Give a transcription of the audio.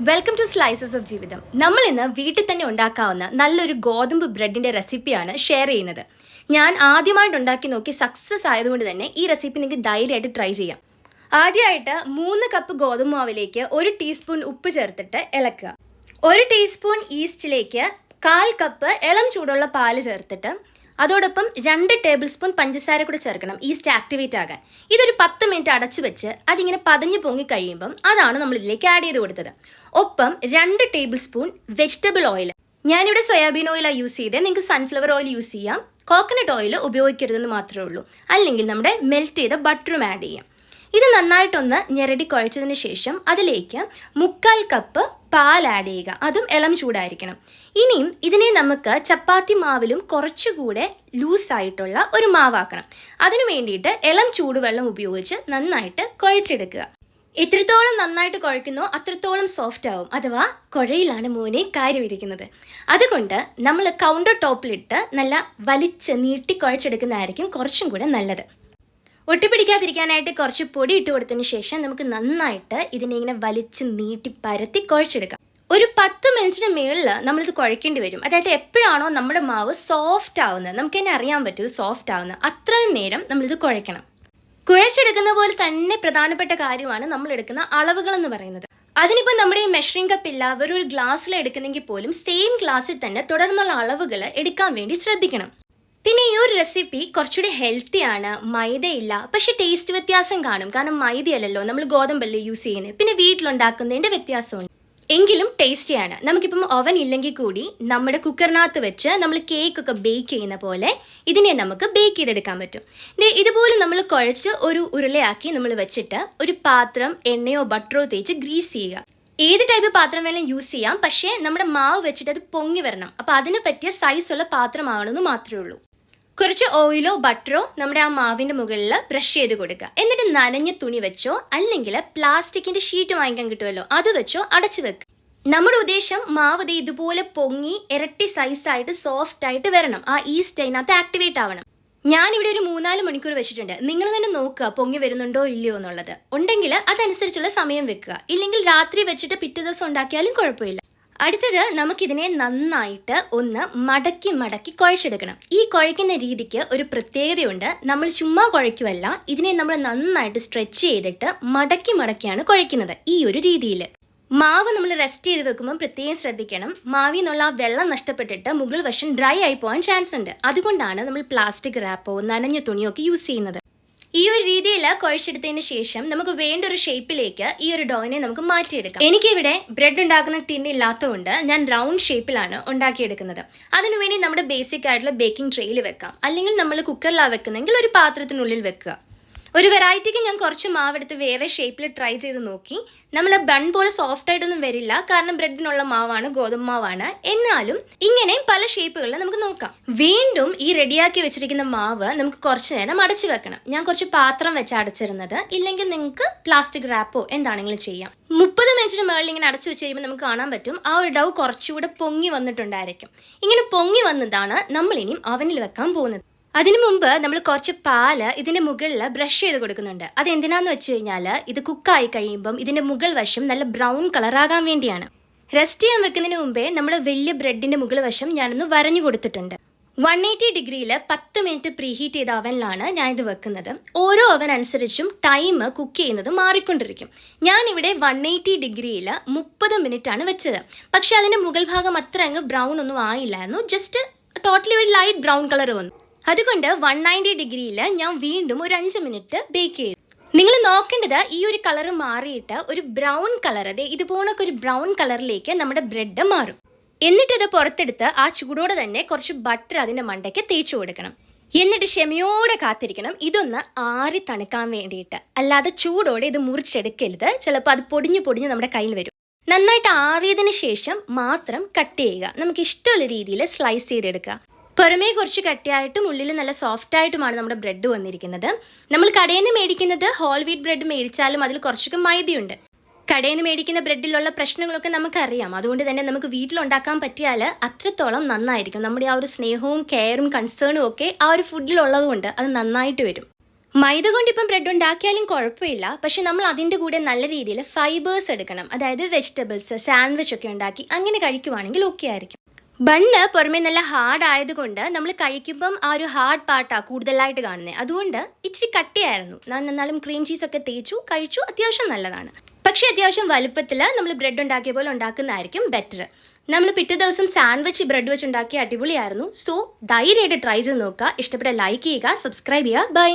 Welcome to slices of ജീവിതം നമ്മൾ ഇന്ന് വീട്ടിൽ തന്നെ ഉണ്ടാക്കാവുന്ന നല്ലൊരു ഗോതമ്പ് ബ്രെഡിന്റെ റെസിപ്പിയാണ് ഷെയർ ചെയ്യുന്നത്. ഞാൻ ആദ്യമായിട്ട് ഉണ്ടാക്കി നോക്കി സക്സസ് ആയതുകൊണ്ട് തന്നെ ഈ റെസിപ്പി നിങ്ങൾക്ക് ധൈര്യമായിട്ട് ട്രൈ ചെയ്യാം. ആദ്യമായിട്ട് മൂന്ന് കപ്പ് ഗോതമ്പ് മാവിലേക്ക് ഒരു ടീസ്പൂൺ ഉപ്പ് ചേർത്തിട്ട് ഇളക്കുക. ഒരു ടീസ്പൂൺ ഈസ്റ്റിലേക്ക് കാൽ കപ്പ് ഇളം ചൂടുള്ള പാൽ ചേർത്തിട്ട് അതോടൊപ്പം രണ്ട് ടേബിൾ സ്പൂൺ പഞ്ചസാര കൂടെ ചേർക്കണം ഈസ്റ്റ് ആക്ടിവേറ്റ് ആകാൻ. ഇതൊരു പത്ത് മിനിറ്റ് അടച്ചു വെച്ച് അതിങ്ങനെ പതഞ്ഞു പൊങ്ങി കഴിയുമ്പം അതാണ് നമ്മൾ ഇതിലേക്ക് ആഡ് ചെയ്ത് കൊടുത്തത്. ഒപ്പം രണ്ട് ടേബിൾ സ്പൂൺ വെജിറ്റബിൾ ഓയിൽ. ഞാനിവിടെ സോയാബീൻ ഓയിലാണ് യൂസ് ചെയ്തത് നിങ്ങൾക്ക് സൺഫ്ലവർ ഓയിൽ യൂസ് ചെയ്യാം. കോക്കനട്ട് ഓയിൽ ഉപയോഗിക്കരുതെന്ന് മാത്രമേ ഉള്ളൂ. അല്ലെങ്കിൽ നമ്മുടെ മെൽറ്റ് ചെയ്ത ബട്ടറും ആഡ് ചെയ്യാം. ഇത് നന്നായിട്ടൊന്ന് ഞെരടി കുഴച്ചതിന് ശേഷം അതിലേക്ക് മുക്കാൽ കപ്പ് പാൽ ആഡ് ചെയ്യുക അതും ഇളം ചൂടായിരിക്കണം. ഇനിയും ഇതിനെ നമുക്ക് ചപ്പാത്തി മാവിലും കുറച്ചുകൂടെ ലൂസായിട്ടുള്ള ഒരു മാവാക്കണം. അതിനു വേണ്ടിയിട്ട് ഇളം ചൂടുവെള്ളം ഉപയോഗിച്ച് നന്നായിട്ട് കുഴച്ചെടുക്കുക. എത്രത്തോളം നന്നായിട്ട് കുഴക്കുന്നോ അത്രത്തോളം സോഫ്റ്റ് ആവും. അഥവാ കുഴയിലാണ് മോനെ കാര്യമിരിക്കുന്നത്. അതുകൊണ്ട് നമ്മൾ കൗണ്ടർ ടോപ്പിലിട്ട് നല്ല വലിച്ച് നീട്ടി കുഴച്ചെടുക്കുന്നതായിരിക്കും കുറച്ചും കൂടെ നല്ലത്. ഒട്ടിപ്പിടിക്കാതിരിക്കാനായിട്ട് കുറച്ച് പൊടി ഇട്ട് കൊടുത്തതിന് ശേഷം നമുക്ക് നന്നായിട്ട് ഇതിനെ ഇങ്ങനെ വലിച്ച് നീട്ടി പരത്തി കുഴച്ചെടുക്കാം. ഒരു പത്ത് മിനിറ്റിന് മുകളിൽ നമ്മളിത് കുഴക്കേണ്ടി വരും. അതായത് എപ്പോഴാണോ നമ്മുടെ മാവ് സോഫ്റ്റ് ആവുന്നത്. നമുക്ക് തന്നെ അറിയാൻ പറ്റും സോഫ്റ്റ് ആവുന്നത്. അത്രയും നേരം നമ്മളിത് കുഴക്കണം. കുഴച്ചെടുക്കുന്ന പോലെ തന്നെ പ്രധാനപ്പെട്ട കാര്യമാണ് നമ്മൾ എടുക്കുന്ന അളവുകൾ എന്ന് പറയുന്നത്. അതിനിപ്പോൾ നമ്മുടെ ഈ മെഷറിംഗ് കപ്പ് വെറും ഒരു ഗ്ലാസ്സിൽ എടുക്കുന്നെങ്കിൽ പോലും സെയിം ഗ്ലാസ്സിൽ തന്നെ തുടർന്നുള്ള അളവുകൾ എടുക്കാൻ വേണ്ടി ശ്രദ്ധിക്കണം. പിന്നെ ഈ ഒരു റെസിപ്പി കുറച്ചുകൂടി ഹെൽത്തി ആണ്. മൈദയില്ല. പക്ഷെ ടേസ്റ്റ് വ്യത്യാസം കാണും. കാരണം മൈദയല്ലല്ലോ. നമ്മൾ ഗോതമ്പല്ലേ യൂസ് ചെയ്യുന്നത് പിന്നെ വീട്ടിലുണ്ടാക്കുന്നതിന്റെ വ്യത്യാസമുണ്ട്. എങ്കിലും ടേസ്റ്റിയാണ് നമുക്കിപ്പം ഓവൻ ഇല്ലെങ്കിൽ കൂടി നമ്മുടെ കുക്കറിനകത്ത് വെച്ച് നമ്മൾ കേക്ക് ഒക്കെ ബേക്ക് ചെയ്യുന്ന പോലെ ഇതിനെ നമുക്ക് ബേക്ക് ചെയ്തെടുക്കാൻ പറ്റും. ഇതുപോലെ നമ്മൾ കുഴച്ച് ഒരു ഉരുളയാക്കി നമ്മൾ വെച്ചിട്ട് ഒരു പാത്രം എണ്ണയോ ബട്ടറോ തേച്ച് ഗ്രീസ് ചെയ്യുക. ഏത് ടൈപ്പ് പാത്രം വേണമെങ്കിലും യൂസ് ചെയ്യാം. പക്ഷേ നമ്മുടെ മാവ് വെച്ചിട്ട് അത് പൊങ്ങി വരണം. അപ്പോൾ അതിന് പറ്റിയ സൈസുള്ള പാത്രമാകണമെന്ന് മാത്രമേ ഉള്ളൂ. കുറച്ച് ഓയിലോ ബട്ടറോ നമ്മുടെ ആ മാവിന്റെ മുകളിൽ ബ്രഷ് ചെയ്ത് കൊടുക്കുക. എന്നിട്ട് നനഞ്ഞ തുണി വെച്ചോ അല്ലെങ്കിൽ പ്ലാസ്റ്റിക്കിന്റെ ഷീറ്റ് വാങ്ങിക്കാൻ കിട്ടുമല്ലോ അത് വെച്ചോ അടച്ചു വെക്കുക നമ്മുടെ ഉദ്ദേശം മാവ് ഇതുപോലെ പൊങ്ങി ഇരട്ടി സൈസായിട്ട് സോഫ്റ്റ് ആയിട്ട് വരണം. ആ ഈസ്റ്റ് അതിനകത്ത് ആക്ടിവേറ്റ് ആവണം. ഞാനിവിടെ ഒരു മൂന്നാൽ മണിക്കൂർ വെച്ചിട്ടുണ്ട്. നിങ്ങൾ തന്നെ നോക്കുക പൊങ്ങി വരുന്നുണ്ടോ ഇല്ലയോ എന്നുള്ളത്. ഉണ്ടെങ്കിൽ അതനുസരിച്ചുള്ള സമയം വെക്കുക. ഇല്ലെങ്കിൽ രാത്രി വെച്ചിട്ട് പിറ്റേ ദിവസം ഉണ്ടാക്കിയാലും കുഴപ്പമില്ല. അടുത്തത് നമുക്കിതിനെ നന്നായിട്ട് ഒന്ന് മടക്കി മടക്കി കുഴച്ചെടുക്കണം. ഈ കുഴയ്ക്കുന്ന രീതിക്ക് ഒരു പ്രത്യേകതയുണ്ട്. നമ്മൾ ചുമ്മാ കുഴയ്ക്കുമല്ല ഇതിനെ നമ്മൾ നന്നായിട്ട് സ്ട്രെച്ച് ചെയ്തിട്ട് മടക്കി മടക്കിയാണ് കുഴയ്ക്കുന്നത് ഈ ഒരു രീതിയിൽ മാവ് നമ്മൾ റെസ്റ്റ് ചെയ്ത് വെക്കുമ്പോൾ പ്രത്യേകം ശ്രദ്ധിക്കണം. മാവിൽ നിന്നുള്ള ആ വെള്ളം നഷ്ടപ്പെട്ടിട്ട് മുകൾ വശം ഡ്രൈ ആയി പോകാൻ ചാൻസ് ഉണ്ട്. അതുകൊണ്ടാണ് നമ്മൾ പ്ലാസ്റ്റിക് റാപ്പോ നനഞ്ഞ തുണിയോ ഒക്കെ യൂസ് ചെയ്യുന്നത്. ഈ ഒരു രീതിയിൽ കുഴച്ചെടുത്തതിന് ശേഷം നമുക്ക് വേണ്ട ഒരു ഷേപ്പിലേക്ക് ഈ ഒരു ഡോയിനെ നമുക്ക് മാറ്റിയെടുക്കാം. എനിക്കിവിടെ ബ്രെഡ് ഉണ്ടാക്കുന്ന ടിൻ ഇല്ലാത്തതുകൊണ്ട് ഞാൻ റൗണ്ട് ഷേപ്പിലാണ് ഉണ്ടാക്കിയെടുക്കുന്നത്. അതിനുവേണ്ടി നമ്മുടെ ബേസിക് ആയിട്ടുള്ള ബേക്കിംഗ് ട്രേയിൽ വെക്കാം. അല്ലെങ്കിൽ നമ്മൾ കുക്കറിലാണ് വെക്കുന്നെങ്കിൽ ഒരു പാത്രത്തിനുള്ളിൽ വെക്കുക. ഒരു വെറൈറ്റിക്ക് ഞാൻ കുറച്ച് മാവെടുത്ത് വേറെ ഷേപ്പിൽ ട്രൈ ചെയ്ത് നോക്കി. നമ്മുടെ ബൺ പോലെ സോഫ്റ്റ് ആയിട്ടൊന്നും വരില്ല. കാരണം ബ്രെഡിനുള്ള മാവാണ് ഗോതമ്പ് മാവാണ്. എന്നാലും ഇങ്ങനെ പല ഷേപ്പുകളിൽ നമുക്ക് നോക്കാം. വീണ്ടും ഈ റെഡിയാക്കി വെച്ചിരിക്കുന്ന മാവ് നമുക്ക് കുറച്ച് നേരം അടച്ചു വെക്കണം. ഞാൻ കുറച്ച് പാത്രം വെച്ച് അടച്ചിരുന്നത്. ഇല്ലെങ്കിൽ നിങ്ങൾക്ക് പ്ലാസ്റ്റിക് റാപ്പോ എന്താണെങ്കിലും ചെയ്യാം. മുപ്പത് മിനിറ്റിന് മുകളിൽ ഇങ്ങനെ അടച്ചു വെച്ച് കഴിയുമ്പോൾ നമുക്ക് കാണാൻ പറ്റും ആ ഒരു ഡവ് കുറച്ചുകൂടെ പൊങ്ങി വന്നിട്ടുണ്ടായിരിക്കും. ഇങ്ങനെ പൊങ്ങി വന്നതാണ് നമ്മൾ ഇനിയും അവനിൽ വെക്കാൻ പോകുന്നത്. അതിനു മുമ്പ് നമ്മൾ കുറച്ച് പാൽ ഇതിന്റെ മുകളിൽ ബ്രഷ് ചെയ്ത് കൊടുക്കുന്നുണ്ട്. അത് എന്തിനാന്ന് വെച്ച് കഴിഞ്ഞാൽ ഇത് കുക്കായി കഴിയുമ്പം ഇതിന്റെ മുകൾ വശം നല്ല ബ്രൗൺ കളറാകാൻ വേണ്ടിയാണ്. റെസ്റ്റ് ചെയ്യാൻ വെക്കുന്നതിന് മുമ്പേ നമ്മൾ വലിയ ബ്രെഡിന്റെ മുകൾ വശം ഞാനൊന്ന് വരഞ്ഞു കൊടുത്തിട്ടുണ്ട്. വൺ എയ്റ്റി ഡിഗ്രിയിൽ പത്ത് മിനിറ്റ് പ്രീഹീറ്റ് ചെയ്ത അവനിലാണ് ഞാനിത് വെക്കുന്നത്. ഓരോ അവൻ അനുസരിച്ചും ടൈം കുക്ക് ചെയ്യുന്നത് മാറിക്കൊണ്ടിരിക്കും. ഞാനിവിടെ വൺ എയ്റ്റി ഡിഗ്രിയിൽ മുപ്പത് മിനിറ്റ് ആണ് വെച്ചത്. പക്ഷേ അതിന്റെ മുകൾ ഭാഗം അത്ര അങ്ങ് ബ്രൗൺ ഒന്നും ആയില്ലായിരുന്നു. ജസ്റ്റ് ടോട്ടലി ഒരു ലൈറ്റ് ബ്രൗൺ കളർ വന്നു. അതുകൊണ്ട് വൺ നയന്റി ഡിഗ്രിയിൽ ഞാൻ വീണ്ടും ഒരു അഞ്ച് മിനിറ്റ് ബേക്ക് ചെയ്യും നിങ്ങൾ നോക്കേണ്ടത് ഈ ഒരു കളർ മാറിയിട്ട് ഒരു ബ്രൗൺ കളർ അതെ ഇതുപോലൊക്കെ ഒരു ബ്രൗൺ കളറിലേക്ക് നമ്മുടെ ബ്രെഡ് മാറും. എന്നിട്ട് പുറത്തെടുത്ത് ആ ചൂടോടെ തന്നെ കുറച്ച് ബട്ടർ അതിന്റെ മണ്ടയ്ക്ക് തേച്ചു കൊടുക്കണം. എന്നിട്ട് ക്ഷമയോടെ കാത്തിരിക്കണം. ഇതൊന്ന് ആറി തണുക്കാൻ വേണ്ടിയിട്ട്. അല്ലാതെ ചൂടോടെ ഇത് മുറിച്ചെടുക്കരുത്. ചിലപ്പോൾ അത് പൊടിഞ്ഞു പൊടിഞ്ഞ് നമ്മുടെ കയ്യിൽ വരും. നന്നായിട്ട് ആറിയതിന് ശേഷം മാത്രം കട്ട് ചെയ്യുക. നമുക്ക് ഇഷ്ടമുള്ള രീതിയിൽ സ്ലൈസ് ചെയ്തെടുക്കുക. പുറമേ കുറച്ച് കട്ടിയായിട്ടും ഉള്ളിൽ നല്ല സോഫ്റ്റ് ആയിട്ടുമാണ് നമ്മുടെ ബ്രെഡ് വന്നിരിക്കുന്നത്. നമ്മൾ കടയിൽ നിന്ന് മേടിക്കുന്നത് ഹോൾ വീറ്റ് ബ്രെഡ് മേടിച്ചാലും അതിൽ കുറച്ചൊക്കെ മൈദയുണ്ട്. കടയിൽ നിന്ന് മേടിക്കുന്ന ബ്രെഡിലുള്ള പ്രശ്നങ്ങളൊക്കെ നമുക്കറിയാം. അതുകൊണ്ട് തന്നെ നമുക്ക് വീട്ടിലുണ്ടാക്കാൻ പറ്റിയാൽ അത്രത്തോളം നന്നായിരിക്കും. നമ്മുടെ ആ ഒരു സ്നേഹവും കെയറും കൺസേണും ഒക്കെ ആ ഒരു ഫുഡിലുള്ളതുകൊണ്ട് അത് നന്നായിട്ട് വരും. മൈദ കൊണ്ട് ഇപ്പം ബ്രെഡ് ഉണ്ടാക്കിയാലും കുഴപ്പമില്ല. പക്ഷെ നമ്മൾ അതിന്റെ കൂടെ നല്ല രീതിയിൽ ഫൈബേഴ്സ് എടുക്കണം. അതായത് വെജിറ്റബിൾസ് സാൻഡ്വിച്ച് ഒക്കെ ഉണ്ടാക്കി അങ്ങനെ കഴിക്കുവാണെങ്കിൽ ഓക്കെ ആയിരിക്കും. ബണ്ണ് പുറമേ നല്ല ഹാർഡ് ആയതുകൊണ്ട് നമ്മൾ കഴിക്കുമ്പം ആ ഒരു ഹാർഡ് പാർട്ടാണ് കൂടുതലായിട്ട് കാണുന്നത് അതുകൊണ്ട് ഇച്ചിരി കട്ടിയായിരുന്നു. ഞാൻ എന്നാലും ക്രീം ചീസൊക്കെ തേച്ചു കഴിച്ചു. അത്യാവശ്യം നല്ലതാണ്. പക്ഷേ അത്യാവശ്യം വലുപ്പത്തിൽ നമ്മൾ ബ്രെഡ് ഉണ്ടാക്കിയ പോലെ ഉണ്ടാക്കുന്നതായിരിക്കും ബെറ്റർ നമ്മൾ പിറ്റേ ദിവസം സാൻഡ്വിച്ച് ബ്രെഡ് വെച്ച് ഉണ്ടാക്കിയ അടിപൊളിയായിരുന്നു. സോ ധൈര്യമായിട്ട് ട്രൈ ചെയ്ത് നോക്കുക. ഇഷ്ടപ്പെട്ട ലൈക്ക് ചെയ്യുക സബ്സ്ക്രൈബ് ചെയ്യുക. ബൈ